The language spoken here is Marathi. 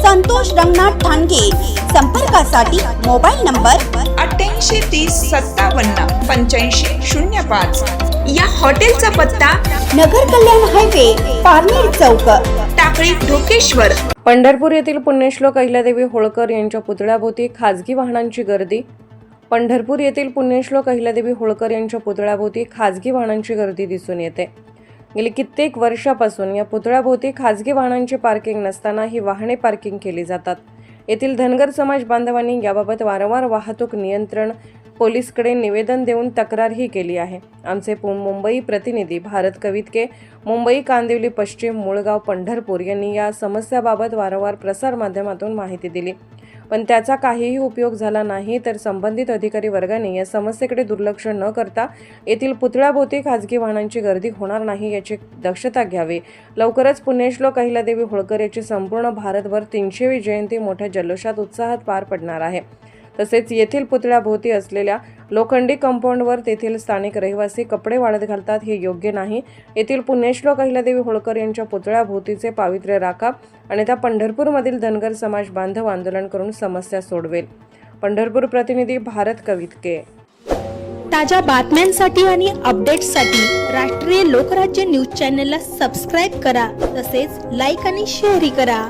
संतोष रंगनाथ ठाणगे. संपर्कासाठी मोबाईल नंबर अठ्ठ्याऐंशी तीस सत्तावन्न पंच्याऐंशी शून्य पाच. या हॉटेलचा पत्ता नगर कल्याण हायवे पारनेर चौक. टाकळी ढोकेश्वर. पंढरपूर येथील पुण्यश्लोक अहिल्यादेवी होळकर यांच्या पुतळ्याभोवती खाजगी वाहनांची गर्दी. पंढरपूर येथील पुण्यश्लोक अहिल्यादेवी होळकर यांच्या पुतळ्याभोवती खाजगी वाहनांची गर्दी दिसून येते. गेली कित्येक वर्षापासून या पुतळ्याभोवती खाजगी वाहनांची पार्किंग नसताना ही वाहने पार्किंग केली जातात. येथील धनगर समाज बांधवांनी याबाबत वारंवार वाहतूक नियंत्रण पोलीसकडे निवेदन देऊन तक्रारही केली आहे. आमचे पु- मुंबई प्रतिनिधी भारत कवितके मुंबई कांदिवली पश्चिम मुळगाव पंढरपूर यांनी या समस्याबाबत वारंवार प्रसारमाध्यमातून माहिती दिली. पण त्याचा काहीही उपयोग झाला नाही तर संबंधित अधिकारी वर्गाने या समस्येकडे दुर्लक्ष न करता येथील पुतळ्याभोवती खाजगी वाहनांची गर्दी होणार नाही याची दक्षता घ्यावी. लवकरच पुण्यश्लोक अहिलादेवी होळकर याची संपूर्ण भारतभर तीनशेवी जयंती मोठ्या जल्लोषात उत्साहात पार पडणार आहे. तसेच येथील पुतळ्याभोवती असलेल्या लोखंडी कंपाऊंडवर तेथील स्थानिक रहिवासी कपडे वाळत घालतात हे योग्य नाही. येथील पुण्यश्लोक अहिल्यादेवी होळकर यांच्या पुतळ्याभोवतीचे पावित्र्य राखा आणि त्या पंढरपूरमधील धनगर समाज बांधव आंदोलन करून समस्या सोडवेल. पंढरपूर प्रतिनिधी भारत कवितके. ताज्या बातम्यांसाठी आणि अपडेट्ससाठी राष्ट्रीय लोकराज्य न्यूज चॅनलला सबस्क्राईब करा तसेच लाईक आणि शेअरही करा.